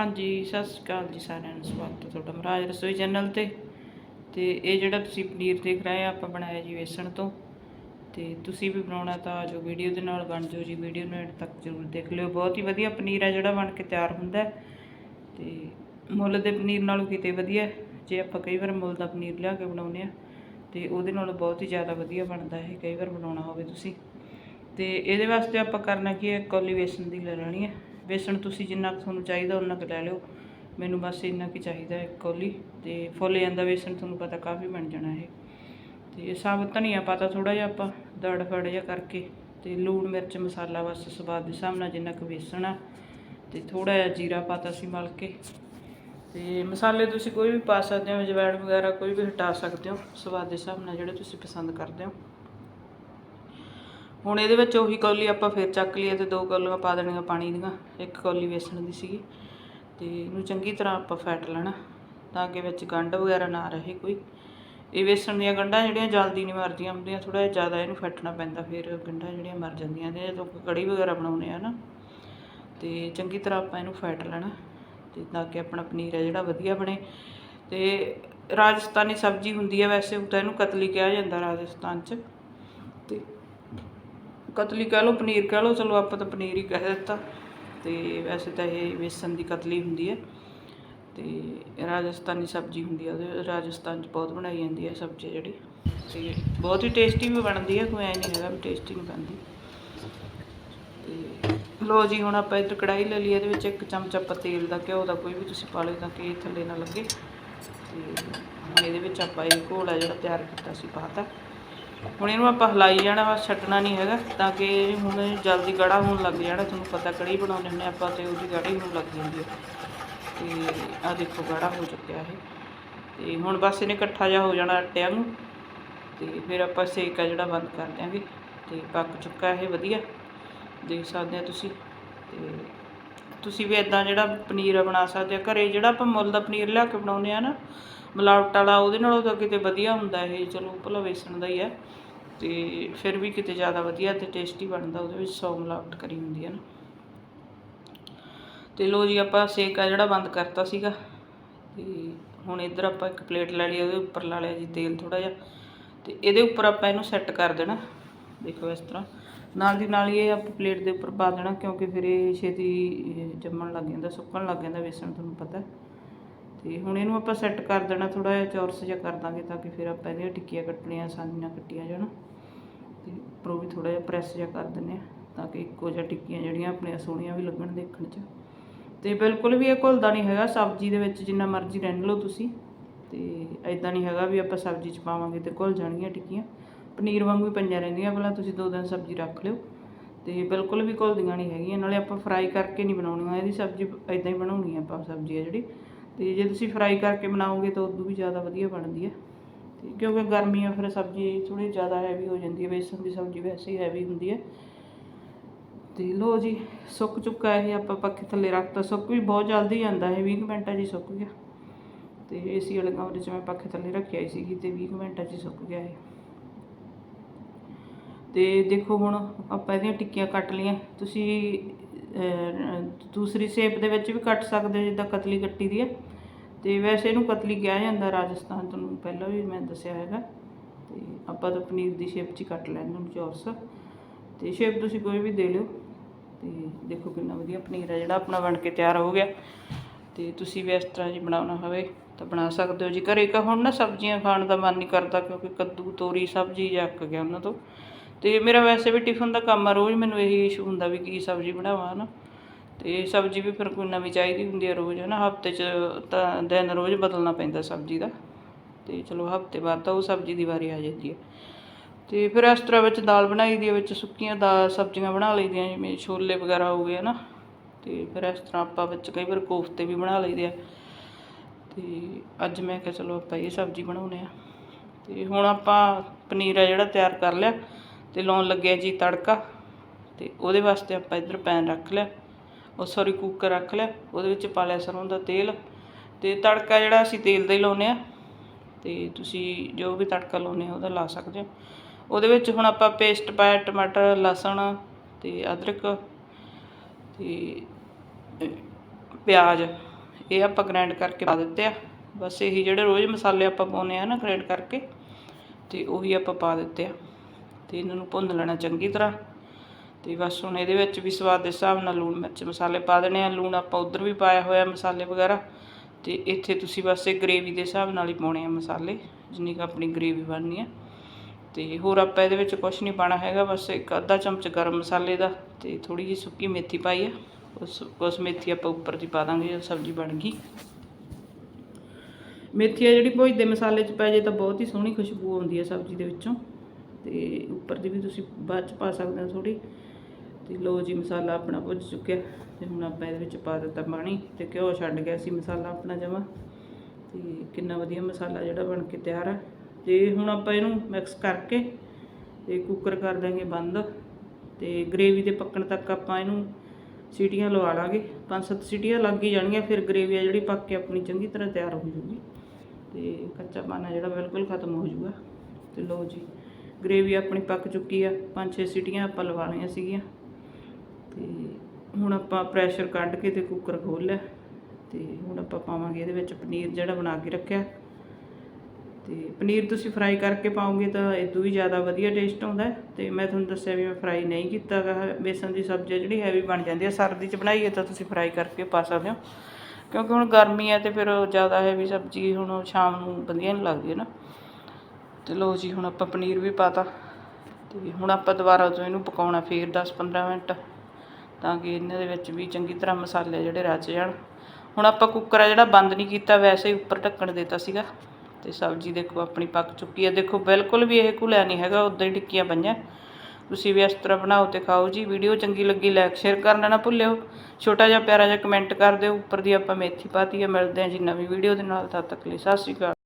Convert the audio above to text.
ਹਾਂਜੀ, ਸਤਿ ਸ਼੍ਰੀ ਅਕਾਲ ਜੀ ਸਾਰਿਆਂ ਨੂੰ, ਸਵਾਗਤ ਹੈ ਤੁਹਾਡਾ ਮਹਾਰਾਜ ਰਸੋਈ ਚੈਨਲ ਤੇ। ਤੇ ਇਹ ਜਿਹੜਾ ਤੁਸੀਂ ਪਨੀਰ ਦੇਖ ਰਹੇ ਆ, ਆਪਾਂ ਬਣਾਇਆ ਜੀ ਵੇਸਣ ਤੋਂ। ਤੇ ਤੁਸੀਂ ਵੀ ਬਣਾਉਣਾ ਤਾਂ ਆ ਜਾਓ, ਵੀਡੀਓ ਦੇ ਨਾਲ ਬਣ ਜਾਓ ਜੀ, ਵੀਡੀਓ ਨੂੰ ਐਂਡ ਤੱਕ ਜ਼ਰੂਰ ਦੇਖ ਲਿਓ। ਬਹੁਤ ਹੀ ਵਧੀਆ ਪਨੀਰ ਹੈ ਜਿਹੜਾ ਬਣ ਕੇ ਤਿਆਰ ਹੁੰਦਾ। ਹੈ ਤੇ ਮੁੱਲ ਦੇ ਪਨੀਰ ਨਾਲੋਂ ਕਿਤੇ ਵਧੀਆ ਜੇ ਆਪਾਂ ਕਈ ਵਾਰ ਮੁੱਲ ਦਾ ਪਨੀਰ ਲਿਆ ਕੇ ਬਣਾਉਂਦੇ ਆ, ਤੇ ਉਹਦੇ ਨਾਲੋਂ ਬਹੁਤ ਹੀ ਜ਼ਿਆਦਾ ਵਧੀਆ ਬਣਦਾ ਹੈ ਕਈ ਵਾਰ ਬਣਾਉਣਾ ਹੋਵੇ ਤੁਸੀਂ। ਤੇ ਇਹਦੇ ਵਾਸਤੇ ਆਪਾਂ ਕਰਨਾ ਕੀ ਹੈ ਕੌਲੀ ਵੇਸਣ ਦੀ ਲੈ ਲੈਣੀ ਹੈ। ਵੇਸਣ ਤੁਸੀਂ ਜਿੰਨਾ ਕੁ ਤੁਹਾਨੂੰ ਚਾਹੀਦਾ ਉਹਨਾਂ ਕੁ ਲੈ ਲਿਓ। ਮੈਨੂੰ ਬਸ ਇੰਨਾ ਕੁ ਚਾਹੀਦਾ ਹੈ ਕੌਲੀ ਤੇ ਫੁੱਲ ਜਾਂਦਾ ਵੇਸਣ ਤੁਹਾਨੂੰ ਪਤਾ ਕਾਫੀ ਬਣ ਜਾਣਾ ਇਹ। ਤੇ ਸਾਬਤ ਧਨੀਆ ਪਾਤਾ ਥੋੜਾ ਜਿਹਾ ਆਪਾਂ, ਦੜ ਫੜ ਜਿਹਾ ਕਰਕੇ ਤੇ ਲੂਣ, ਮਿਰਚ, ਮਸਾਲਾ ਬਸ ਸਵਾਦ ਦੇ ਹਿਸਾਬ ਨਾਲ ਜਿੰਨਾ ਕੁ ਵੇਸਣ ਆ ਤੇ ਥੋੜਾ ਜਿਹਾ ਜੀਰਾ ਪਾਤਾ ਸੀ ਮਲ ਕੇ। ਤੇ ਮਸਾਲੇ ਤੁਸੀਂ ਕੋਈ ਵੀ ਪਾ ਸਕਦੇ ਹੋ, ਜਵੈਣ ਵਗੈਰਾ ਕੋਈ ਵੀ ਹਟਾ ਸਕਦੇ ਹੋ, ਸਵਾਦ ਦੇ ਹਿਸਾਬ ਨਾਲ ਜਿਹੜੇ ਤੁਸੀਂ ਪਸੰਦ ਕਰਦੇ ਹੋ। ਹੁਣ ਇਹਦੇ ਵਿੱਚ ਉਹੀ ਕੌਲੀ ਆਪਾਂ ਫਿਰ ਚੱਕ ਲਈ ਤੇ ਦੋ ਕੌਲੀਆਂ ਪਾ ਦੇਣੀਆਂ ਪਾਣੀ ਦੀਆਂ, ਇੱਕ ਕੌਲੀ ਵੇਸਣ ਦੀ ਸੀਗੀ। ਤੇ ਇਹਨੂੰ ਚੰਗੀ ਤਰ੍ਹਾਂ ਆਪਾਂ ਫੈਟ ਲੈਣਾ, ਤਾਂ ਕਿ ਵਿੱਚ ਗੰਢ ਵਗੈਰਾ ਨਾ ਰਹੇ ਕੋਈ। ਇਹ ਵੇਸਣ ਦੀਆਂ ਗੰਢਾਂ ਜਿਹੜੀਆਂ ਜਲਦੀ ਨਹੀਂ ਮਰਦੀਆਂ ਹੁੰਦੀਆਂ ਥੋੜਾ ਜਿਹਾ ਜ਼ਿਆਦਾ ਇਹਨੂੰ ਫੈਟਣਾ ਪੈਂਦਾ, ਫਿਰ ਗੰਢਾਂ ਜਿਹੜੀਆਂ ਮਰ ਜਾਂਦੀਆਂ ਨੇ, ਜਦੋਂ ਕੜੀ ਵਗੈਰਾ ਬਣਾਉਂਦੇ ਆ ਨਾ। ਤੇ ਚੰਗੀ ਤਰ੍ਹਾਂ ਆਪਾਂ ਇਹਨੂੰ ਫੈਟ ਲੈਣਾ, ਤੇ ਤਾਂ ਕਿ ਆਪਣਾ ਪਨੀਰ ਹੈ ਜਿਹੜਾ ਵਧੀਆ ਬਣੇ। ਤੇ ਰਾਜਸਥਾਨੀ ਸਬਜ਼ੀ ਹੁੰਦੀ ਹੈ ਵੈਸੇ, ਉਹ ਤਾਂ ਇਹਨੂੰ ਕਤਲੀ ਕਿਹਾ ਜਾਂਦਾ ਰਾਜਸਥਾਨ 'ਚ। ਤੇ ਕਤਲੀ ਕਹਿ ਲਓ, ਪਨੀਰ ਕਹਿ ਲਓ, ਚਲੋ ਆਪਾਂ ਤਾਂ ਪਨੀਰ ਹੀ ਕਹਿ ਦਿੱਤਾ। ਤੇ ਵੈਸੇ ਤਾਂ ਇਹ ਵੇਸਣ ਦੀ ਕਤਲੀ ਹੁੰਦੀ ਹੈ। ਤੇ ਰਾਜਸਥਾਨੀ ਸਬਜ਼ੀ ਹੁੰਦੀ ਹੈ, ਉਹਦੇ ਰਾਜਸਥਾਨ 'ਚ ਬਹੁਤ ਬਣਾਈ ਜਾਂਦੀ ਹੈ ਸਬਜ਼ੀ ਜਿਹੜੀ। ਤੇ ਬਹੁਤ ਹੀ ਟੇਸਟੀ ਵੀ ਬਣਦੀ ਹੈ, ਕੋਈ ਐ ਨਹੀਂ ਹੈਗਾ ਵੀ ਟੇਸਟੀ ਨਹੀਂ ਬਣਦੀ। ਤੇ ਲੋ ਜੀ, ਹੁਣ ਆਪਾਂ ਇੱਧਰ ਕੜਾਈ ਲੈ ਲਈ ਇਹਦੇ ਵਿੱਚ ਇੱਕ ਚਮਚ ਆਪਾਂ ਤੇਲ ਦਾ ਘਿਓ ਦਾ ਕੋਈ ਵੀ ਤੁਸੀਂ ਪਾ ਲਿਓ, ਤਾਂ ਕਿ ਥੱਲੇ ਨਾ ਲੱਗੇ। ਤੇ ਹੁਣ ਇਹਦੇ ਵਿੱਚ ਆਪਾਂ ਇਹ ਘੋਲ ਜਿਹੜਾ ਤਿਆਰ ਕੀਤਾ ਸੀ, ਪਾਤਾ। ਹੁਣ ਇਹਨੂੰ ਆਪਾਂ ਹਿਲਾਈ ਜਾਣਾ, ਬਸ ਛੱਡਣਾ ਨਹੀਂ ਹੈਗਾ, ਤਾਂ ਕਿ ਹੁਣ ਜਲਦੀ ਗਾੜਾ ਹੋਣ ਲੱਗ ਜਾਣਾ, ਤੁਹਾਨੂੰ ਪਤਾ ਕੜੀ ਬਣਾਉਂਦੇ ਹੁੰਦੇ ਆਪਾਂ ਤੇ ਉਹਦੀ ਗਾੜੀ ਹੋਣ ਲੱਗ ਜਾਂਦੀ ਹੈ। ਤੇ ਆ ਦੇਖੋ ਗਾੜਾ ਹੋ ਚੁੱਕਿਆ ਇਹ। ਤੇ ਹੁਣ ਬਸ ਇਹਨੇ ਇਕੱਠਾ ਜਿਹਾ ਹੋ ਜਾਣਾ ਆਟਿਆਂ ਨੂੰ, ਤੇ ਫਿਰ ਆਪਾਂ ਸੇਕ ਆ ਜਿਹੜਾ ਬੰਦ ਕਰ ਦਿਆਂਗੇ, ਤੇ ਪੱਕ ਚੁੱਕਾ ਇਹ ਵਧੀਆ, ਦੇਖ ਸਕਦੇ ਆ ਤੁਸੀਂ, ਤੇ ਤੁਸੀਂ ਵੀ ਇਦਾਂ ਜਿਹੜਾ ਪਨੀਰ ਆ ਬਣਾ ਸਕਦੇ ਆ। ਘਰੇ ਜਿਹੜਾ ਆਪਾਂ ਮੁੱਲ ਦਾ ਪਨੀਰ ਲਿਆ ਕੇ ਬਣਾਉਂਦੇ ਆ ਨਾ, ਮਿਲਾਵਟ ਵਾਲਾ, ਉਹਦੇ ਨਾਲੋਂ ਤਾਂ ਕਿਤੇ ਵਧੀਆ ਹੁੰਦਾ ਇਹ, ਚਲੋ ਭਲਾ ਵੇਸਣ ਦਾ ਹੀ ਹੈ ਤੇ ਫਿਰ ਵੀ ਕਿਤੇ ਜ਼ਿਆਦਾ ਵਧੀਆ ਤੇ ਟੇਸਟੀ ਬਣਦਾ, ਉਹਦੇ ਵਿੱਚ ਸੌ ਮਿਲਾਵਟ ਕਰੀ ਹੁੰਦੀ ਹੈ ਨਾ। ਤੇ ਲੋ ਜੀ, ਆਪਾਂ ਸੇਕ ਆ ਜਿਹੜਾ ਬੰਦ ਕਰਤਾ ਸੀਗਾ। ਤੇ ਹੁਣ ਇੱਧਰ ਆਪਾਂ ਇੱਕ ਪਲੇਟ ਲੈ ਲਈ, ਉਹਦੇ ਉੱਪਰ ਲਾ ਲਿਆ ਜੀ ਤੇਲ ਥੋੜਾ ਜਿਹਾ। ਤੇ ਇਹਦੇ ਉੱਪਰ ਆਪਾਂ ਇਹਨੂੰ ਸੈੱਟ ਕਰ ਦੇਣਾ। ਦੇਖੋ ਇਸ ਤਰ੍ਹਾਂ। ਨਾਲ ਦੀ ਨਾਲ ਹੀ ਇਹ ਆਪਾਂ ਪਲੇਟ ਦੇ ਉੱਪਰ ਪਾ ਦੇਣਾ ਕਿਉਂਕਿ ਫਿਰ ਇਹ ਛੇਤੀ ਜੰਮਣ ਲੱਗ ਜਾਂਦਾ, ਸੁੱਕਣ ਲੱਗ ਜਾਂਦਾ ਵੇਸਣ ਤੁਹਾਨੂੰ ਪਤਾ ਤੇ ਹੁਣ ਇਹਨੂੰ ਆਪਾਂ ਸੈੱਟ ਕਰ ਦੇਣਾ ਥੋੜਾ ਜਿਹਾ ਚੌਰਸ ਜਿਹਾ ਕਰ ਦਾਂਗੇ ਤਾਂ ਕਿ ਫਿਰ ਆਪਾਂ ਇਹਦੀਆਂ ਟਿੱਕੀਆਂ ਕੱਟਣੀਆਂ ਆਸਾਨੀ ਨਾਲ ਕੱਟੀਆਂ ਜਾਣ। ਤੇ ਉੱਪਰੋਂ ਵੀ ਥੋੜਾ ਜਿਹਾ ਪ੍ਰੈਸ ਜਿਹਾ ਕਰ ਦਿੰਦੇ ਆ ਤਾਂ ਕਿ ਇੱਕੋ ਜਿਹਾ ਟਿੱਕੀਆਂ ਜਿਹੜੀਆਂ ਆਪਣੀਆਂ ਸੋਹਣੀਆਂ ਵੀ ਲੱਗਣ ਦੇਖਣ 'ਚ। ਤੇ ਬਿਲਕੁਲ ਵੀ ਇਹ ਘੁਲਦਾ ਨਹੀਂ ਹੈਗਾ, ਸਬਜ਼ੀ ਦੇ ਵਿੱਚ ਜਿੰਨਾ ਮਰਜ਼ੀ ਰਹਿਣ ਲਓ ਤੁਸੀਂ। ਤੇ ਐਦਾਂ ਨਹੀਂ ਹੈਗਾ ਵੀ ਆਪਾਂ ਸਬਜ਼ੀ 'ਚ ਪਾਵਾਂਗੇ ਤੇ ਘੁਲ ਜਾਣਗੀਆਂ ਟਿੱਕੀਆਂ। ਪਨੀਰ ਵਾਂਗੂ ਹੀ ਪਈਆਂ ਰਹਿੰਦੀਆਂ। ਭਲਾ ਤੁਸੀਂ ਦੋ ਦਿਨ ਸਬਜ਼ੀ ਰੱਖ ਲਿਓ। ਤੇ ਬਿਲਕੁਲ ਵੀ ਘੁਲਦੀਆਂ ਨਹੀਂ ਹੈਗੀਆਂ। ਨਾਲੇ ਆਪਾਂ ਫਰਾਈ ਕਰਕੇ ਨਹੀਂ ਬਣਾਉਣੀਆਂ। ਇਹਦੀ ਸਬਜ਼ੀ ਐਦਾਂ ਹੀ ਬਣਾਉਣੀ ਆ ਆਪਾਂ, ਸਬਜ਼ੀ ਆ ਜਿਹੜੀ। ਤੇ ਜੇ ਤੁਸੀਂ ਫਰਾਈ ਕਰਕੇ ਬਣਾਓਗੇ ਤਾਂ ਉਦੋਂ ਵੀ ਜ਼ਿਆਦਾ ਵਧੀਆ ਬਣਦੀ ਹੈ ਤੇ ਕਿਉਂਕਿ ਗਰਮੀ ਆ ਫਿਰ ਸਬਜ਼ੀ ਥੋੜੀ ਜ਼ਿਆਦਾ ਹੈਵੀ ਹੋ ਜਾਂਦੀ ਹੈ ਬੇਸਨ ਦੀ ਸਬਜ਼ੀ ਵੈਸੇ ਹੀ ਹੈਵੀ ਹੁੰਦੀ ਹੈ ਤੇ ਲੋ ਜੀ, ਸੁੱਕ ਚੁੱਕਾ ਇਹ ਆਪਾਂ ਪੱਖੇ ਥੱਲੇ ਰੱਖਤਾ। ਸੁੱਕ ਵੀ ਬਹੁਤ ਜਲਦੀ ਜਾਂਦਾ ਇਹ 20 ਕੁ ਮਿੰਟਾਂ 'ਚ ਹੀ ਸੁੱਕ ਗਿਆ। ਤੇ ਏਸੀ ਵਾਲੇ ਕਮਰੇ 'ਚ ਮੈਂ ਪੱਖੇ ਥੱਲੇ ਰੱਖਿਆ ਹੀ ਸੀਗੀ ਤੇ 20 ਕੁ ਮਿੰਟਾਂ 'ਚ ਹੀ ਸੁੱਕ ਗਿਆ ਇਹ। ਅਤੇ ਦੇਖੋ ਹੁਣ ਆਪਾਂ ਇਹਦੀਆਂ ਟਿੱਕੀਆਂ ਕੱਟ ਲਈਆਂ। ਤੁਸੀਂ ਦੂਸਰੀ ਸ਼ੇਪ ਦੇ ਵਿੱਚ ਵੀ ਕੱਟ ਸਕਦੇ ਹੋ, ਜਿੱਦਾਂ ਕਤਲੀ ਕੱਟੀ ਦੀ ਹੈ ਤੇ ਵੈਸੇ ਇਹਨੂੰ ਕਤਲੀ ਕਿਹਾ ਜਾਂਦਾ ਰਾਜਸਥਾਨ ਤੁਹਾਨੂੰ ਪਹਿਲਾਂ ਵੀ ਮੈਂ ਦੱਸਿਆ ਹੈਗਾ। ਤੇ ਆਪਾਂ ਤਾਂ ਪਨੀਰ ਦੀ ਸ਼ੇਪ 'ਚ ਹੀ ਕੱਟ ਲੈਂਦੇ ਹਾਂ, ਚੌਰਸ। ਤੇ ਸ਼ੇਪ ਤੁਸੀਂ ਕੋਈ ਵੀ ਦੇ ਲਿਓ। ਤੇ ਦੇਖੋ ਕਿੰਨਾ ਵਧੀਆ ਪਨੀਰ ਹੈ ਜਿਹੜਾ ਆਪਣਾ ਬਣ ਕੇ ਤਿਆਰ ਹੋ ਗਿਆ। ਤੇ ਤੁਸੀਂ ਵੀ ਇਸ ਤਰ੍ਹਾਂ ਜੀ ਬਣਾਉਣਾ ਹੋਵੇ ਤਾਂ ਬਣਾ ਸਕਦੇ ਹੋ। ਜੀ ਘਰੇ ਕਾ ਹੁਣ ਨਾ ਸਬਜ਼ੀਆਂ ਖਾਣ ਦਾ ਮਨ ਨਹੀਂ ਕਰਦਾ, ਕਿਉਂਕਿ ਕੱਦੂ, ਤੋਰੀ, ਸਬਜ਼ੀ ਜੱਕ ਗਿਆ ਉਹਨਾਂ ਤੋਂ। ਤੇ ਮੇਰਾ ਵੈਸੇ ਵੀ ਟਿਫਨ ਦਾ ਕੰਮ ਆ, ਰੋਜ਼ ਮੈਨੂੰ ਇਹੀ ਇਸ਼ੂ ਹੁੰਦਾ ਵੀ ਕੀ ਸਬਜ਼ੀ ਬਣਾਵਾਂ ਨਾ ਤੇ ਸਬਜ਼ੀ ਵੀ ਫਿਰ ਕੋਈ ਨਵੀਂ ਚਾਹੀਦੀ ਹੁੰਦੀ ਹੈ ਰੋਜ਼ ਹੈ ਨਾ ਹਫ਼ਤੇ 'ਚ ਤਾਂ ਦਿਨ ਰੋਜ਼ ਬਦਲਣਾ ਪੈਂਦਾ ਸਬਜ਼ੀ ਦਾ। ਤੇ ਚਲੋ ਹਫ਼ਤੇ ਬਾਅਦ ਤਾਂ ਉਹ ਸਬਜ਼ੀ ਦੀ ਵਾਰੀ ਆ ਜਾਂਦੀ ਹੈ ਤੇ ਫਿਰ ਇਸ ਤਰ੍ਹਾਂ ਵਿੱਚ ਦਾਲ ਬਣਾਈ ਦੀ ਹੈ ਵਿੱਚ ਸੁੱਕੀਆਂ ਦਾ ਸਬਜ਼ੀਆਂ ਬਣਾ ਲਈਦੀਆਂ ਜਿਵੇਂ ਛੋਲੇ ਵਗੈਰਾ ਹੋ ਗਏ ਨਾ ਤੇ ਫਿਰ ਇਸ ਤਰ੍ਹਾਂ ਆਪਾਂ ਵਿੱਚ ਕਈ ਵਾਰ ਕੋਫਤੇ ਵੀ ਬਣਾ ਲਈਦੇ ਆ। ਤੇ ਅੱਜ ਮੈਂ ਕਿਹਾ ਚਲੋ ਆਪਾਂ ਇਹ ਸਬਜ਼ੀ ਬਣਾਉਨੇ ਆ। ਤੇ ਹੁਣ ਆਪਾਂ ਪਨੀਰ ਆ ਜਿਹੜਾ ਤਿਆਰ ਕਰ ਲਿਆ। ਤੇ ਲਾਉਣ ਲੱਗੇ ਜੀ ਤੜਕਾ ਤੇ ਉਹਦੇ ਵਾਸਤੇ ਆਪਾਂ ਇੱਧਰ ਪੈਨ ਰੱਖ ਲਿਆ, ਉਹ ਸੌਰੀ ਕੁੱਕਰ ਰੱਖ ਲਿਆ, ਉਹਦੇ ਵਿੱਚ ਪਾ ਲਿਆ ਸਰੋਂ ਦਾ ਤੇਲ ਤੇ ਤੜਕਾ ਜਿਹੜਾ ਅਸੀਂ ਤੇਲ ਦਾ ਹੀ ਲਾਉਨੇ ਆ ਤੇ ਤੁਸੀਂ ਜੋ ਵੀ ਤੜਕਾ ਲਾਉਨੇ ਆ ਉਹਦਾ ਲਾ ਸਕਦੇ ਹੋ। ਉਹਦੇ ਵਿੱਚ ਹੁਣ ਆਪਾਂ ਪੇਸਟ ਪਾਇਆ ਟਮਾਟਰ, ਲਸਣ ਤੇ ਅਦਰਕ ਤੇ ਪਿਆਜ਼, ਇਹ ਆਪਾਂ ਗ੍ਰਾਈਂਡ ਕਰਕੇ ਪਾ ਦਿੱਤੇ ਆ। ਬਸ ਇਹੀ ਜਿਹੜੇ ਰੋਜ਼ ਮਸਾਲੇ ਆਪਾਂ ਪਾਉਂਦੇ ਆ ਨਾ ਗ੍ਰਾਈਂਡ ਕਰਕੇ ਤੇ ਉਹੀ ਆਪਾਂ ਪਾ ਦਿੱਤੇ ਆ। ਤੇ ਇਹਨਾਂ ਨੂੰ ਭੁੰਨ ਲੈਣਾ ਚੰਗੀ ਤਰ੍ਹਾਂ। ਤੇ ਬਸ ਹੁਣ ਇਹਦੇ ਵਿੱਚ ਵੀ ਸਵਾਦ ਦੇ ਹਿਸਾਬ ਨਾਲ ਲੂਣ ਮਿਰਚ ਮਸਾਲੇ ਪਾ ਦੇਣੇ ਆ। ਲੂਣ ਆਪਾਂ ਉਧਰ ਵੀ ਪਾਇਆ ਹੋਇਆ ਮਸਾਲੇ ਵਗੈਰਾ। ਤੇ ਇੱਥੇ ਤੁਸੀਂ ਬਸ ਇਹ ਗ੍ਰੇਵੀ ਦੇ ਹਿਸਾਬ ਨਾਲ ਹੀ ਪਾਉਣੇ ਆ ਮਸਾਲੇ, ਜਿੰਨੀ ਕੁ ਆਪਣੀ ਗ੍ਰੇਵੀ ਬਣਨੀ ਆ। ਤੇ ਹੋਰ ਆਪਾਂ ਇਹਦੇ ਵਿੱਚ ਕੁਝ ਨਹੀਂ ਪਾਣਾ ਹੈਗਾ, ਬਸ ਇੱਕ ਅੱਧਾ ਚਮਚ ਗਰਮ ਮਸਾਲੇ ਦਾ ਤੇ ਥੋੜੀ ਜਿਹੀ ਸੁੱਕੀ ਮੇਥੀ ਪਾਈ ਆ। ਉਸ ਉਸ ਮੇਥੀ ਆਪਾਂ ਉੱਪਰ ਦੀ ਪਾ ਦਾਂਗੇ, ਜਦੋਂ ਸਬਜ਼ੀ ਬਣ ਗਈ। ਮੇਥੀ ਆ ਜਿਹੜੀ ਭੁੱਜਦੇ ਮਸਾਲੇ 'ਚ ਪੈ ਜੇ ਤਾਂ ਬਹੁਤ ਹੀ ਸੋਹਣੀ ਖੁਸ਼ਬੂ ਆਉਂਦੀ ਹੈ ਸਬਜ਼ੀ ਦੇ ਵਿੱਚੋਂ। ਤੇ ਉੱਪਰ ਦੀ ਵੀ ਤੁਸੀਂ ਬਾਅਦ 'ਚ ਪਾ ਸਕਦੇ ਹੋ ਥੋੜੀ ਤੇ ਲੋ ਜੀ ਮਸਾਲਾ ਆਪਣਾ ਭੁੱਜ ਚੁੱਕਿਆ। ਤੇ ਹੁਣ ਆਪਾਂ ਇਹਦੇ ਵਿੱਚ ਪਾ ਦਿੱਤਾ ਪਾਣੀ ਤੇ ਘਿਓ ਛੱਡ ਗਿਆ ਸੀ ਮਸਾਲਾ ਆਪਣਾ ਜਮਾ। ਤੇ ਕਿੰਨਾ ਵਧੀਆ ਮਸਾਲਾ ਜਿਹੜਾ ਬਣ ਕੇ ਤਿਆਰ ਆ। ਤੇ ਹੁਣ ਆਪਾਂ ਇਹਨੂੰ ਮਿਕਸ ਕਰਕੇ ਤੇ ਕੁੱਕਰ ਕਰ ਦਾਂਗੇ ਬੰਦ। ਤੇ ਗ੍ਰੇਵੀ ਦੇ ਪੱਕਣ ਤੱਕ ਆਪਾਂ ਇਹਨੂੰ ਸੀਟੀਆਂ ਲਵਾ ਲਾਂਗੇ। ਪੰਜ ਸੱਤ ਸੀਟੀਆਂ ਲੱਗ ਹੀ ਜਾਣਗੀਆਂ, ਫਿਰ ਗ੍ਰੇਵੀ ਆ ਜਿਹੜੀ ਪੱਕ ਕੇ ਆਪਣੀ ਚੰਗੀ ਤਰ੍ਹਾਂ ਤਿਆਰ ਹੋ ਜੂਗੀ ਤੇ ਕੱਚਾ ਪਾਣਾ ਜਿਹੜਾ ਬਿਲਕੁਲ ਖਤਮ ਹੋ ਜੂਗਾ ਤੇ ਲੋ ਜੀ ਗ੍ਰੇਵੀ ਆਪਣੀ ਪੱਕ ਚੁੱਕੀ ਆ। ਪੰਜ ਛੇ ਸੀਟੀਆਂ ਆਪਾਂ ਲਵਾਉਣੀਆਂ ਸੀਗੀਆਂ। ਤੇ ਹੁਣ ਆਪਾਂ ਪ੍ਰੈਸ਼ਰ ਕੱਢ ਕੇ ਤੇ ਕੁੱਕਰ ਖੋਲ ਲਿਆ। ਤੇ ਹੁਣ ਆਪਾਂ ਪਾਵਾਂਗੇ ਇਹਦੇ ਵਿੱਚ ਪਨੀਰ ਜਿਹੜਾ ਬਣਾ ਕੇ ਰੱਖਿਆ। ਤੇ ਪਨੀਰ ਤੁਸੀਂ ਫਰਾਈ ਕਰਕੇ ਪਾਓਗੇ ਤਾਂ ਇਦੋਂ ਵੀ ਜ਼ਿਆਦਾ ਵਧੀਆ ਟੇਸਟ ਆਉਂਦਾ ਹੈ। ਤੇ ਮੈਂ ਤੁਹਾਨੂੰ ਦੱਸਿਆ ਵੀ ਮੈਂ ਫਰਾਈ ਨਹੀਂ ਕੀਤਾ ਗਾ ਬੇਸਨ ਦੀ ਸਬਜ਼ੀ ਆ ਜਿਹੜੀ ਹੈਵੀ ਬਣ ਜਾਂਦੀ ਹੈ ਸਰਦੀ 'ਚ ਬਣਾਈਏ ਤਾਂ ਤੁਸੀਂ ਫਰਾਈ ਕਰਕੇ ਪਾ ਸਕਦੇ ਹੋ। ਕਿਉਂਕਿ ਹੁਣ ਗਰਮੀ ਹੈ ਤੇ ਫਿਰ ਜ਼ਿਆਦਾ ਹੈਵੀ ਸਬਜ਼ੀ ਹੁਣ ਸ਼ਾਮ ਨੂੰ ਵਧੀਆ ਨਹੀਂ ਲੱਗਦੀ ਹੈ ਨਾ। ਤੇ ਲੋ ਜੀ, ਹੁਣ ਆਪਾਂ ਪਨੀਰ ਵੀ ਪਾਤਾ ਤੇ ਹੁਣ ਆਪਾਂ ਦੁਬਾਰਾ ਤੋਂ ਇਹਨੂੰ ਪਕਾਉਣਾ ਫੇਰ 10-15 ਮਿੰਟ ਤਾਂ ਕਿ ਇਹਨਾਂ ਦੇ ਵਿੱਚ ਵੀ ਚੰਗੀ ਤਰ੍ਹਾਂ ਮਸਾਲੇ ਜਿਹੜੇ ਰਚ ਜਾਣ। ਹੁਣ ਆਪਾਂ ਕੁੱਕਰ ਆ ਜਿਹੜਾ ਬੰਦ ਨਹੀਂ ਕੀਤਾ, ਵੈਸੇ ਹੀ ਉੱਪਰ ਢੱਕਣ ਦਿੱਤਾ ਸੀਗਾ ਤੇ ਸਬਜ਼ੀ ਦੇਖੋ ਆਪਣੀ ਪੱਕ ਚੁੱਕੀ ਹੈ ਦੇਖੋ, ਬਿਲਕੁਲ ਵੀ ਇਹ ਘੁਲਿਆ ਨਹੀਂ ਹੈਗਾ, ਉਦਾਂ ਹੀ ਟਿੱਕੀਆਂ ਪਈਆਂ। ਤੁਸੀਂ ਵੀ ਇਸ ਤਰ੍ਹਾਂ ਬਣਾਓ ਤੇ ਖਾਓ ਜੀ। ਵੀਡੀਓ ਚੰਗੀ ਲੱਗੀ ਲਾਈਕ ਸ਼ੇਅਰ ਕਰਨਾ ਨਾ ਭੁੱਲਿਓ। ਛੋਟਾ ਜਿਹਾ ਪਿਆਰਾ ਜਿਹਾ ਕਮੈਂਟ ਕਰ ਦਿਓ। ਉੱਪਰ ਦੀ ਆਪਾਂ ਮੇਥੀ ਪਾਤੀ ਹੈ ਮਿਲਦੇ ਹਾਂ ਜੀ ਨਵੀਂ ਵੀਡੀਓ ਦੇ ਨਾਲ। ਤਦ ਤੱਕ ਲਈ ਸਤਿ ਸ਼੍ਰੀ ਅਕਾਲ।